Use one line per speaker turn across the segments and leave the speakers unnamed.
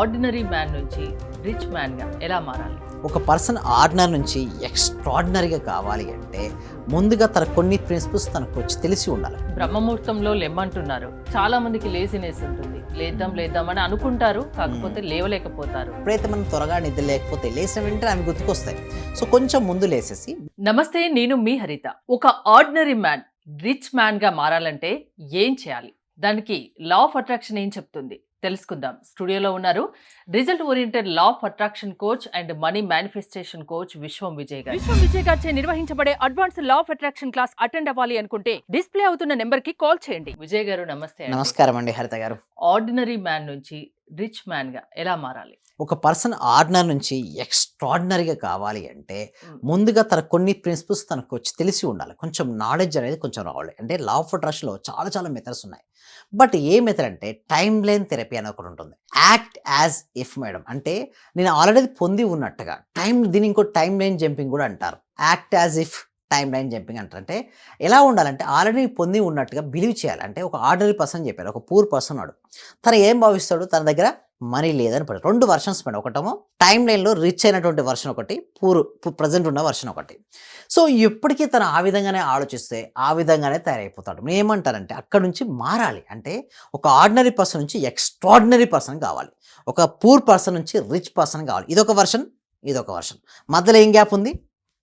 Ordinary man నుంచి rich మ్యాన్గా ఎలా మారాలి?
ఒక పర్సన్ ఆర్డినరీ నుంచి ఎక్స్ట్రాడినరీగా కావాలి అంటే ముందుగా తన కొన్ని ప్రిన్సిపల్స్ తనకు వచ్చి తెలిసి ఉండాలి.
బ్రహ్మముహూర్తంలో లెమ్మంటున్నారు చాలా మందికి లేజినెస్ ఉంటుంది. లేద్దాం లేద్దామని అనుకుంటారు. కాకపోతే లేవలేకపోతారు.
ఎప్పుడైతే మనం త్వరగా నిద్ర లేకపోతే లేచిన వెంటనే అవి గుర్తుకొస్తాయి. సో కొంచెం ముందు లేసేసి
నమస్తే నేను మీ హరిత. ఒక ఆర్డినరీ మ్యాన్ రిచ్ మ్యాన్గా మారాలంటే ఏం చేయాలి? దానికి లా ఆఫ్ అట్రాక్షన్ ఏం చెప్తుంది? తెలుసుకుందాం. స్టూడియోలో ఉన్నారు result oriented law of attraction coach and money manifestation coach Vishwam Vijay garu. Vishwam Vijay గారిచే నిర్వహించబడే advance law of attraction class attend అవ్వాలి అనుకుంటే డిస్ప్లే అవుతున్న నెంబర్కి కాల్ చేయండి. విజయ్ గారు నమస్తే.
నమస్కారం అండి హరిత గారు.
ఆర్డినరీ మ్యాన్ నుంచి రిచ్ మ్యాన్గా ఎలా మారాలి?
ఒక పర్సన్ ఆర్డినరీ నుంచి ఎక్స్ట్రాడినరీగా కావాలి అంటే. ముందుగా తన కొన్ని ప్రిన్సిపల్స్ తనకు వచ్చి తెలిసి ఉండాలి. కొంచెం నాలెడ్జ్ అనేది కొంచెం రావాలి. అంటే లా ఆఫ్ అట్రాక్షన్లో చాలా చాలా మెథడ్స్ ఉన్నాయి. బట్ ఏ మెథడ్ అంటే టైం లైన్ థెరపీ అని ఒకటి ఉంటుంది. Act as if madam. అంటే నేను ఆల్రెడీ పొంది ఉన్నట్టుగా టైం దీని ఇంకో టైం లైన్ జంపింగ్ కూడా అంటారు. Act as if timeline jumping అంటారు. అంటే ఎలా ఉండాలంటే ఆల్రెడీ పొంది ఉన్నట్టుగా బిలీవ్ చేయాలి. అంటే ఒక ఆర్డినరీ పర్సన్ చెప్పారు. ఒక పూర్ పర్సన్ వాడు తను ఏం భావిస్తాడు? తన దగ్గర మనీ లేదని పడు రెండు వర్షన్స్ మేడం ఒకటేమో టైం లైన్లో రిచ్ అయినటువంటి వర్షన్ ఒకటి పూర్ ప్రజెంట్ ఉన్న వర్షన్ ఒకటి. సో ఎప్పటికీ తను ఆ విధంగానే ఆలోచిస్తే ఆ విధంగానే తయారైపోతాడు. నేను ఏమంటానంటే అక్కడ నుంచి మారాలి. అంటే ఒక ఆర్డినరీ పర్సన్ నుంచి ఎక్స్ట్రాడినరీ పర్సన్ కావాలి. ఒక పూర్ పర్సన్ నుంచి రిచ్ పర్సన్ కావాలి. ఇదొక వర్షన్ ఇదొక వర్షన్. మధ్యలో ఏం గ్యాప్ ఉంది?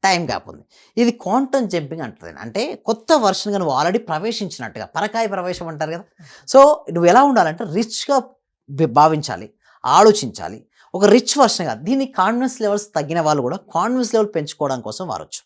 టైం గ్యాప్ ఉంది. ఇది క్వాంటమ్ జంపింగ్ అంటుంది అంటే కొత్త వర్షన్గా నువ్వు ఆల్రెడీ ప్రవేశించినట్టుగా పరకాయ ప్రవేశం అంటారు కదా. సో నువ్వు ఎలా ఉండాలంటే రిచ్గా భావించాలి ఆలోచించాలి. ఒక రిచ్ వర్షన్ కాదు దీన్ని కాన్ఫిడెన్స్ లెవెల్స్ తగ్గిన వాళ్ళు కూడా కాన్ఫిడెన్స్ లెవెల్ పెంచుకోవడం కోసం వారొచ్చు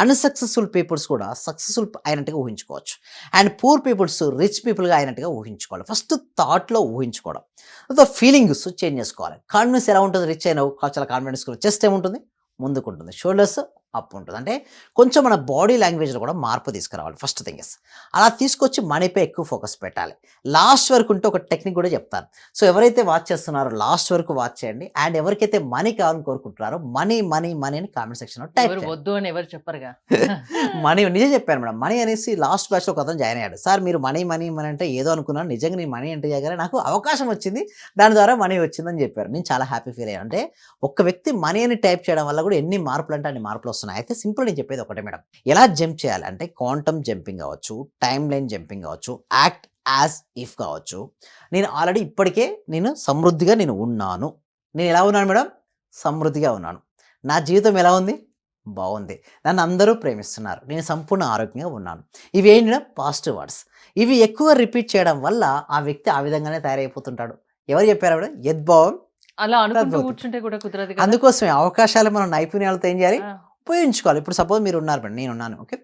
అన్సక్సెస్ఫుల్ పీపుల్స్ కూడా సక్సెస్ఫుల్ అయినట్టుగా ఊహించుకోవచ్చు. అండ్ పూర్ పీపుల్స్ రిచ్ పీపుల్గా అయినట్టుగా ఊహించుకోవాలి. ఫస్ట్ థాట్లో ఊహించుకోవడం. తర్వాత ఫీలింగ్స్ చేంజ్ చేసుకోవాలి. కాన్ఫిడెన్స్ ఎలా ఉంటుంది? రిచ్ అయినావు. చాలా కాన్ఫిడెన్స్ చెస్ట్ ఏముంటుంది? ముందుకు ఉంటుంది షోల్డర్స్ అప్ ఉంటుంది అంటే కొంచెం మన బాడీ లాంగ్వేజ్లో కూడా మార్పు తీసుకురావాలి. ఫస్ట్ థింగ్ ఇస్ అలా తీసుకొచ్చి మనీపై ఎక్కువ ఫోకస్ పెట్టాలి. లాస్ట్ వరకు ఉంటే ఒక టెక్నిక్ కూడా చెప్తాను. సో ఎవరైతే వాచ్ చేస్తున్నారో లాస్ట్ వరకు వాచ్ చేయండి. అండ్ ఎవరికైతే మనీ కావాలని కోరుకుంటున్నారో మనీ మనీ మనీ అని కామెంట్ సెక్షన్లో టైప్
వద్దు అని ఎవరు చెప్పరుగా?
మనీ నిజం చెప్పాను మేడం. మనీ అనేసి లాస్ట్ బ్యాచ్లో ఒక అతను జాయిన్ అయ్యాడు. సార్ మీరు మనీ మనీ మనీ అంటే ఏదో అనుకున్నాను నిజంగా నేను మనీ అంటే చేయగానే నాకు అవకాశం వచ్చింది. దాని ద్వారా మనీ వచ్చిందని చెప్పారు. నేను చాలా హ్యాపీ ఫీల్ అయ్యాను. అంటే ఒక వ్యక్తి మనీ అని టైప్ చేయడం వల్ల కూడా ఎన్ని మార్పులు అంటే అన్ని మార్పులు వస్తున్నాయి అయితే సింపుల్ నేను చెప్పేది ఒకటే మేడం. ఎలా జంప్ చేయాలి? అంటే క్వాంటమ్ జంపింగ్ కావచ్చు టైం లైన్ జంపింగ్ కావచ్చు యాక్ట్ యాజ్ ఇఫ్ కావచ్చు. నేను ఆల్రెడీ ఇప్పటికే నేను సమృద్ధిగా నేను ఉన్నాను. నేను ఎలా ఉన్నాను మేడం? సమృద్ధిగా ఉన్నాను. నా జీవితం ఎలా ఉంది? బాగుంది. నన్ను అందరూ ప్రేమిస్తున్నారు. నేను సంపూర్ణ ఆరోగ్యంగా ఉన్నాను. ఇవి ఏంటి పాజిటివ్ వర్డ్స్. ఇవి ఎక్కువ రిపీట్ చేయడం వల్ల ఆ వ్యక్తి ఆ విధంగానే తయారైపోతుంటాడు. ఎవరు చెప్పారు మేడం యద్భావం
అలా అనుకుంటూ. కూర్చుంటే కూడా కుదరదు కదా.
అందుకోసమే అవకాశాలు మనం నైపుణ్యాలతో ఏం చేయాలి? ఉపయోగించుకోవాలి. ఇప్పుడు సపోజ్ మీరు ఉన్నారు నేను ఉన్నాను ఓకే?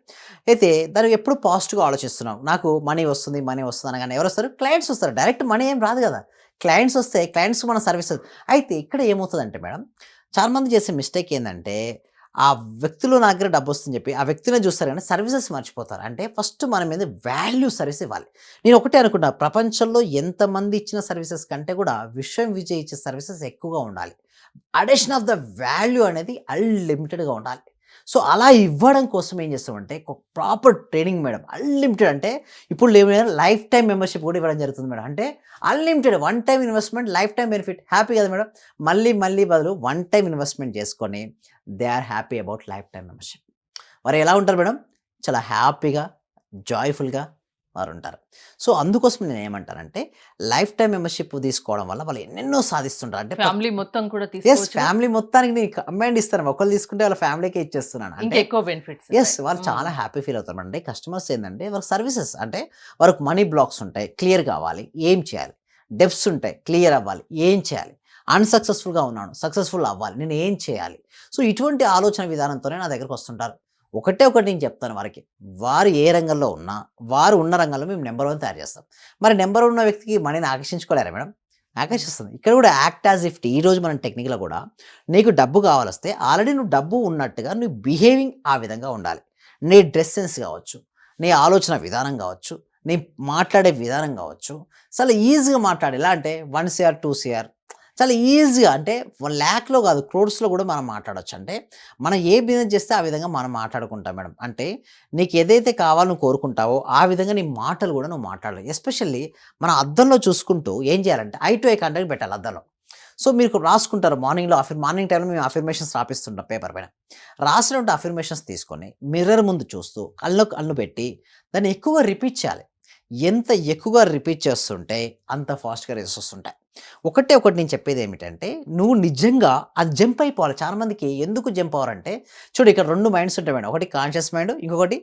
అయితే దానికి ఎప్పుడు పాజిటివ్గా ఆలోచిస్తున్నాం నాకు మనీ వస్తుంది మనీ వస్తుంది అనగానే ఎవరు వస్తారు? క్లయింట్స్ వస్తారు. డైరెక్ట్ మనీ ఏం రాదు కదా. క్లయింట్స్ వస్తే క్లయింట్స్ మన సర్వీసెస్ అయితే ఇక్కడ ఏమవుతుందంటే మేడం చాలామంది చేసే మిస్టేక్ ఏంటంటే ఆ వ్యక్తులు నా దగ్గర డబ్బు వస్తుందని చెప్పి ఆ వ్యక్తిని చూస్తారు కానీ సర్వీసెస్ మర్చిపోతారు. అంటే ఫస్ట్ మన మీద వాల్యూ సర్వీస్ ఇవ్వాలి. నేను ఒకటే అనుకుంటా ప్రపంచంలో ఎంతమంది ఇచ్చిన సర్వీసెస్ కంటే కూడా విశ్వం విజయ్ ఇచ్చే సర్వీసెస్ ఎక్కువగా ఉండాలి. అడిషన్ ఆఫ్ ద వాల్యూ అనేది అన్లిమిటెడ్గా ఉండాలి. సో అలా ఇవ్వడం కోసం ఏం చేస్తామంటే ఒక ప్రాపర్ ట్రైనింగ్ మేడం అన్లిమిటెడ్ అంటే ఇప్పుడు లేవు లైఫ్ టైం మెంబర్షిప్ కూడా ఇవ్వడం జరుగుతుంది మేడం. అంటే unlimited one time investment lifetime benefit happy కదా మేడం. మళ్ళీ మళ్ళీ బదులు వన్ టైం ఇన్వెస్ట్మెంట్ చేసుకొని they are happy about lifetime membership. వారు ఎలా ఉంటారు మేడం? చాలా హ్యాపీగా జాయ్ఫుల్గా వారు ఉంటారు సో అందుకోసం నేను ఏమంటానంటే లైఫ్ టైం మెంబర్షిప్ తీసుకోవడం వల్ల వాళ్ళు ఎన్నెన్నో సాధిస్తుంటారు. అంటే
ఫ్యామిలీ మొత్తం కూడా
ఎస్ ఫ్యామిలీ మొత్తానికి నేను కంబైండ్ ఇస్తాను ఒకళ్ళు తీసుకుంటే వాళ్ళ ఫ్యామిలీకే ఇచ్చేస్తున్నాను. అంటే
ఇంకెక్కువ బెనిఫిట్స్
ఎస్ వాళ్ళు చాలా హ్యాపీ ఫీల్ అవుతారు. అంటే కస్టమర్స్ ఏంటంటే వాళ్ళకి సర్వీసెస్ అంటే వాళ్ళకి మనీ బ్లాక్స్ ఉంటాయి. క్లియర్ కావాలి. ఏం చేయాలి? డెప్స్ ఉంటాయి. క్లియర్ అవ్వాలి. ఏం చేయాలి? అన్సక్సెస్ఫుల్గా ఉన్నాను. సక్సెస్ఫుల్ అవ్వాలి. నేను ఏం చేయాలి? సో ఇటువంటి ఆలోచన విధానంతోనే నా దగ్గరకు వస్తుంటారు. ఒకటే ఒకటి నేను చెప్తాను వారికి. వారు ఏ రంగంలో ఉన్నా వారు ఉన్న రంగంలో మేము నెంబర్ వన్ తయారు చేస్తాం. మరి నెంబర్ ఉన్న వ్యక్తికి మనీని ఆకర్షించుకోలేరా మేడం? ఆకర్షిస్తుంది. ఇక్కడ కూడా యాక్ట్ యాజ్ ఇఫ్ట్ ఈరోజు మనం మన టెక్నిక్లో కూడా నీకు డబ్బు కావాలొస్తే ఆల్రెడీ నువ్వు డబ్బు ఉన్నట్టుగా నువ్వు బిహేవింగ్ ఆ విధంగా ఉండాలి. నీ డ్రెస్ సెన్స్ కావచ్చు నీ ఆలోచన విధానం కావచ్చు నీ మాట్లాడే విధానం కావచ్చు. చాలా ఈజీగా మాట్లాడి ఎలా అంటే వన్ సిఆర్ టూ సిఆర్ చాలా ఈజీగా అంటే వన్ ల్యాక్లో కాదు క్రోడ్స్లో కూడా మనం మాట్లాడొచ్చు. అంటే మనం ఏ బిజినెస్ చేస్తే ఆ విధంగా మనం మాట్లాడుకుంటాం మేడం. అంటే నీకు ఏదైతే కావాలని కోరుకుంటావో ఆ విధంగా నీ మాటలు కూడా నువ్వు మాట్లాడాలి ఎస్పెషల్లీ మన అద్దంలో చూసుకుంటూ ఏం చేయాలంటే ఐ టు ఐ కాంటాక్ట్ పెట్టాలి అద్దంలో. సో మీరు రాసుకుంటారు మార్నింగ్లో అఫిర్ మార్నింగ్ టైంలో మేము అఫర్మేషన్స్ రాపిస్తుంటాం పేపర్ పైన. రాసినటువంటి అఫర్మేషన్స్ తీసుకొని మిర్రర్ ముందు చూస్తూ కళ్ళు కళ్ళు పెట్టి దాన్ని ఎక్కువ రిపీట్ చేయాలి. ఎంత ఎక్కువగా రిపీట్ చేస్తుంటే అంత ఫాస్ట్గా రిజల్ట్స్ వస్తుంటాయి. ఒకటే ఒకటి నేను చెప్పేది ఏమిటంటే నువ్వు నిజంగా అది జంప్ అయిపోవాలి. చాలా మందికి ఎందుకు జంప్ అవ్వాలంటే చూడు ఇక్కడ రెండు మైండ్స్ ఉంటాయి మేడం. ఒకటి కాన్షియస్ మైండ్ ఇంకొకటి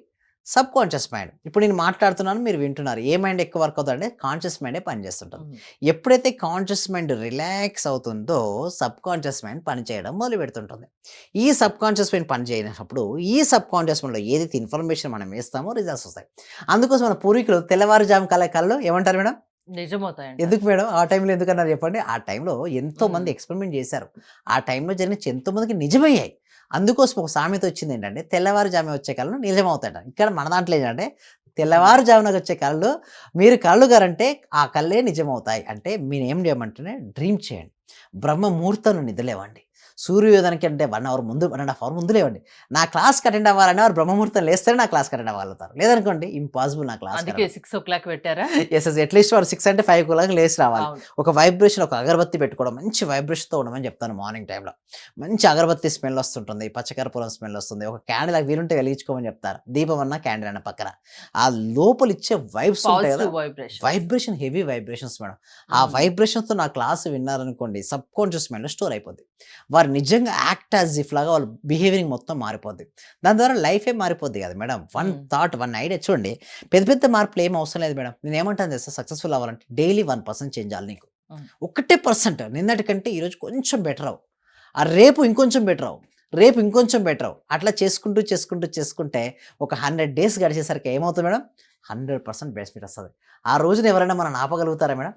సబ్ కాన్షియస్ మైండ్ ఇప్పుడు నేను మాట్లాడుతున్నాను మీరు వింటున్నారు. ఏ మైండ్ ఎక్కువ వర్క్ అవుతుందంటే కాన్షియస్ మైండే పనిచేస్తుంటుంది ఎప్పుడైతే కాన్షియస్ మైండ్ రిలాక్స్ అవుతుందో సబ్ కాన్షియస్ మైండ్ పనిచేయడం మొదలు పెడుతుంటుంది. ఈ సబ్ కాన్షియస్ మైండ్ పని చేయనప్పుడు ఈ సబ్ కాన్షియస్ మైండ్లో ఏదైతే ఇన్ఫర్మేషన్ మనం వేస్తామో రిజల్ట్స్ వస్తాయి. అందుకోసం మన పూర్వీకులు తెల్లవారుజాము కల్లో ఏమంటారు మేడం?
నిజమవుతాయండి.
ఎందుకు మేడం? ఆ టైంలో ఎందుకన్నారు చెప్పండి? ఆ టైంలో ఎంతో మంది. ఎక్స్పెరిమెంట్ చేశారు. ఆ టైంలో జరిగిన ఎంతో మందికి నిజమయ్యాయి. అందుకోసం ఒక సామెత వచ్చింది ఏంటంటే తెల్లవారుజాము వచ్చే కళ్ళు నిజమవుతాయట. ఇక్కడ మన దాంట్లో ఏంటంటే తెల్లవారుజామునకు వచ్చే కళ్ళు మీరు కళ్ళు గారంటే ఆ కళ్ళే నిజమవుతాయి. అంటే మీరు ఏం చేయమంటేనే డ్రీమ్ చేయండి. బ్రహ్మ ముహూర్తంలో నిద్రలేవండి. సూర్యోదయానికి అంటే వన్ అవర్ ముందు వన్ అండ్ హాఫ్ అవర్ ముందు లేవండి. నా క్లాస్కి అటెండ్ అవ్వాలనే వారు బ్రహ్మముహూర్తం లేస్తేనే నా క్లాస్కి అటెండ్ అవ్వాలవుతారు లేదనుకోండి ఇంపాసిబుల్ నా క్లాస్
అందుకే సిక్స్ ఓ క్లాక్ పెట్టారా?
ఎస్ ఎస్ అట్లీస్ట్ వారు సిక్స్ అంటే ఫైవ్ కులాకి లేచి రావాలి. ఒక వైబ్రేషన్ ఒక అగరబత్తి పెట్టుకోవడం మంచి వైబ్రేషన్తో ఉండమని చెప్తాను మార్నింగ్ టైంలో మంచి అగరబత్తి స్మెల్ వస్తుంటుంది పచ్చకర్పూరం స్మెల్ వస్తుంది. ఒక క్యాండిల్ వీలుంటే వెలిగించుకోమని చెప్తారు. దీపం అన్న క్యాండిల్ అన్న పక్కన. ఆ లోపల ఇచ్చే వైబ్స్ ఉంటాయి కదా.
Vibration
heavy vibrations madam. ఆ వైబ్రేషన్స్తో నా క్లాస్ విన్నారనుకోండి సబ్ కాన్షియస్ మైండ్లో స్టోర్ అయిపోద్ది. వారు నిజంగా యాక్ట్ యాజ్ ఇఫ్ లాగా వాళ్ళ బిహేవియరింగ్ మొత్తం మారిపోద్ది. దాని ద్వారా లైఫే మారిపోద్ది కదా madam. One. Thought one idea చూడండి. పెద్ద పెద్ద మార్పులు ఏం అవసరం లేదు మేడం. నేను ఏమంటాను తెలుసా? సక్సెస్ఫుల్ అవ్వాలంటే డైలీ వన్ పర్సెంట్ చేంజ్ అవ్వాలి నీకు. ఒక్కటే పర్సెంట్. నిన్నటి కంటే ఈరోజు కొంచెం బెటర్ అవు ఆ రేపు ఇంకొంచెం బెటర్ అవు రేపు ఇంకొంచెం బెటర్ అవు అట్లా చేసుకుంటూ చేసుకుంటూ చేసుకుంటే ఒక హండ్రెడ్ డేస్ గడిచేసరికి ఏమవుతుంది మేడం? హండ్రెడ్ పర్సెంట్ బెనిఫిట్ వస్తుంది. ఆ రోజున ఎవరైనా మనం ఆపగలుగుతారా మేడం?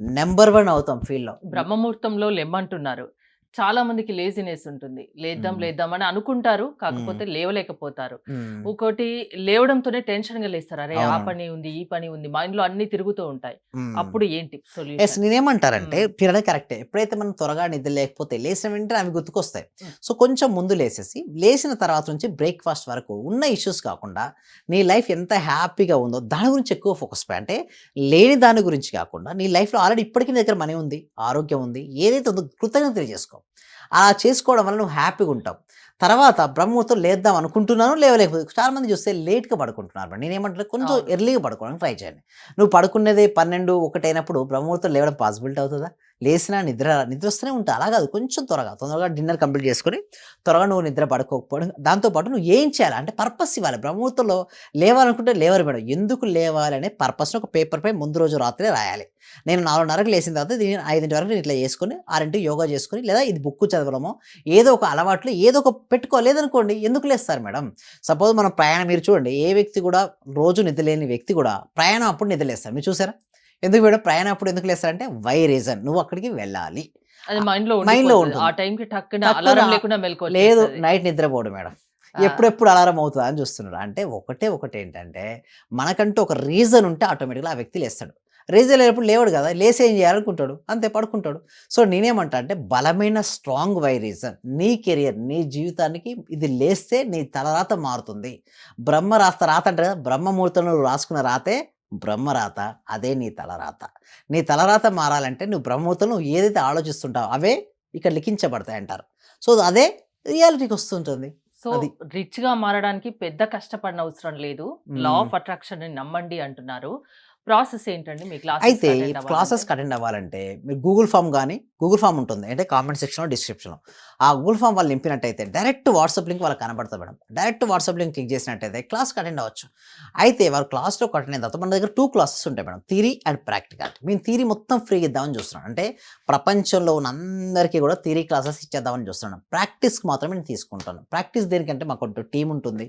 నెంబర్ వన్ అవుతాం ఫీల్డ్లో.
బ్రహ్మముహూర్తంలో లెమ్మంటున్నారు చాలా మందికి లేజినెస్ ఉంటుంది లేద్దాం. లేద్దాం అని అనుకుంటారు కాకపోతే లేవలేకపోతారు. ఇంకోటి లేవడంతోనే టెన్షన్గా లేస్తారు అరే ఆ. పని ఉంది ఈ పని ఉంది మైండ్లో అన్ని తిరుగుతూ ఉంటాయి. అప్పుడు ఏంటి
ఎస్
సొల్యూషన్
నేనేమంటారంటే. పిల్లలు కరెక్టే ఎప్పుడైతే మనం త్వరగా నిద్ర లేకపోతే లేచిన వెంటనే అవి గుర్తుకొస్తాయి. సో కొంచెం ముందు లేసేసి లేచిన తర్వాత నుంచి బ్రేక్ఫాస్ట్ వరకు ఉన్న ఇష్యూస్ కాకుండా నీ లైఫ్ ఎంత హ్యాపీగా ఉందో దాని గురించి ఎక్కువ ఫోకస్ పై అంటే లేని దాని గురించి కాకుండా నీ లైఫ్లో ఆల్రెడీ ఇప్పటికీ నీ దగ్గర మనీ ఉంది ఆరోగ్యం ఉంది ఏదైతే ఉందో కృతజ్ఞత తెలియజేసుకో అలా చేసుకోవడం వల్ల నువ్వు హ్యాపీగా ఉంటావు. తర్వాత బ్రహ్మముహూర్తం లేద్దాం అనుకుంటున్నాను లేవలేకపోతే చాలా మంది చూస్తే లేట్గా పడుకుంటున్నారు. మరి నేనేమంటే కొంచెం. ఎర్లీగా పడుకోవడానికి ట్రై చేయండి. నువ్వు పడుకునేది పన్నెండు ఒకటి అయినప్పుడు బ్రహ్మముహూర్తం లేవడం పాసిబిలిటీ అవుతుందా? లేచినా నిద్ర నిద్ర వస్తూనే ఉంటా. అలా కాదు. కొంచెం త్వరగా తొందరగా డిన్నర్ కంప్లీట్ చేసుకొని త్వరగా నువ్వు నిద్ర పడుకోకపోవడం దాంతోపాటు నువ్వు ఏం చేయాలి? అంటే పర్పస్ ఇవ్వాలి. బ్రహ్మముహూర్తంలో లేవాలనుకుంటే లేవరు మేడం. ఎందుకు లేవాలి అనే పర్పస్ని ఒక పేపర్పై ముందు రోజు రాత్రి రాయాలి. నేను నాలుగున్నరకు లేచిన తర్వాత దీన్ని ఐదింటి వరకు నేను ఇట్లా చేసుకొని ఆరింటి యోగా చేసుకొని లేదా ఇది బుక్ చదవడమో ఏదో ఒక అలవాట్లు ఏదో ఒక పెట్టుకోలేదనుకోండి ఎందుకు లేస్తారు మేడం? సపోజ్ మనం ప్రయాణం మీరు చూడండి. ఏ వ్యక్తి కూడా రోజు నిద్రలేని వ్యక్తి కూడా ప్రయాణం అప్పుడు నిద్రలేస్తారు. మీరు చూసారా? ఎందుకు మేడం ప్రయాణం అప్పుడు ఎందుకు లేస్తారంటే వై రీజన్ నువ్వు అక్కడికి వెళ్ళాలి.
మైండ్లో.
ఉంటుంది.
ఆ టక్కున అలారం లేకుండా
లేదు నైట్ నిద్రపోడు మేడం. ఎప్పుడెప్పుడు అలారం అవుతుందా అని చూస్తున్నారు అంటే ఒకటే ఒకటి ఏంటంటే మనకంటూ ఒక రీజన్ ఉంటే ఆటోమేటిక్గా ఆ వ్యక్తి లేస్తాడు. రీజన్ లేనప్పుడు లేవడు కదా లేసి ఏం చేయాలనుకుంటాడు? అంతే పడుకుంటాడు. సో నేనేమంటా అంటే బలమైన స్ట్రాంగ్ వై రీజన్. నీ కెరియర్ నీ జీవితానికి ఇది లేస్తే నీ తలరాత మారుతుంది. బ్రహ్మ రాత రాత అంటే కదా బ్రహ్మముహూర్తంలో రాసుకున్న రాతే బ్రహ్మరాత అదే నీ తలరాత నీ తలరాత మారాలంటే నువ్వు బ్రహ్మముహూర్తంలో నువ్వు ఏదైతే ఆలోచిస్తుంటావో అవే ఇక్కడ లిఖించబడతాయి అంటారు సో అదే రియాలిటీకి వస్తుంటుంది
సో
అది.
రిచ్గా మారడానికి పెద్ద కష్టపడిన అవసరం లేదు లా. ఆఫ్ అట్రాక్షన్ని నమ్మండి అంటున్నారు ప్రాసెస్ ఏంటండి? మీ
అయితే
క్లాసెస్
అటెండ్ అవ్వాలంటే మీరు గూగుల్ ఫామ్ కానీ గూగుల్ ఫామ్ ఉంటుంది. అంటే కామెంట్ సెక్షన్లో డిస్క్రిప్షన్లో ఆ గూగుల్ ఫామ్ వాళ్ళు నింపినట్టయితే డైరెక్ట్ వాట్సాప్ లింక్ వాళ్ళకి కనబడుతుంది madam. Direct WhatsApp link click చేసినట్టయితే క్లాస్కి అటెండ్ అవ్వచ్చు. అయితే వారు క్లాస్లో అటెండ్ అయిన తర్వాత మన దగ్గర టూ క్లాసెస్ ఉంటాయి మేడం. Theory and practical. మేము థీరీ మొత్తం ఫ్రీగా ఇద్దామని చూస్తున్నాం. అంటే ప్రపంచంలో ఉన్న అందరికీ కూడా థీరీ క్లాసెస్ ఇచ్చేద్దామని చూస్తున్నాను ప్రాక్టీస్కి మాత్రమే నేను తీసుకుంటాను. ప్రాక్టీస్ దేనికంటే మాకు టీం ఉంటుంది.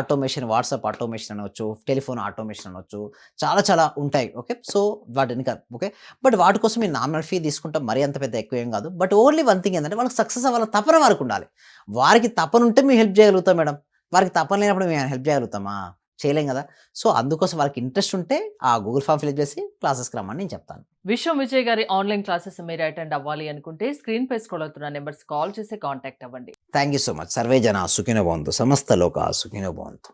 ఆటోమేషన్ వాట్సాప్ ఆటోమేషన్ అనవచ్చు టెలిఫోన్ ఆటోమేషన్ అనవచ్చు చాలా చాలా ఉంటాయి ఓకే? సో వాటిని కాదు ఓకే? బట్ వాటి కోసం మీరు నామినల్ ఫీ తీసుకుంటాం మరీ అంత పెద్ద ఎక్కువ ఏం కాదు. బట్ ఓన్లీ వన్ థింగ్ ఏంటంటే వాళ్ళకి సక్సెస్ అవ్వాలి తపన వారికి ఉండాలి. వారికి తపన ఉంటే మేము హెల్ప్ చేయగలుగుతాం మేడం. వారికి తపన లేనప్పుడు మేము హెల్ప్ చేయగలుగుతామా? చేయలేం కదా? సో అందుకోసం వాళ్ళకి ఇంట్రెస్ట్ ఉంటే ఆ గూగుల్ ఫామ్ ఫిల్ చేసి క్లాసెస్కి రమ్మని నేను చెప్తాను.
విశ్వం విజయ్ గారి ఆన్లైన్ క్లాసెస్ మీరు అటెండ్ అవ్వాలి అనుకుంటే స్క్రీన్ పై స్క్రోల్ అవుతున్న నెంబర్స్ కాల్ చేసి కాంటాక్ట్ అవ్వండి.
థ్యాంక్ యూ సో మచ్ సర్వే జన సుఖినో భవంతు. సమస్త లోక సుఖినో భవంతు.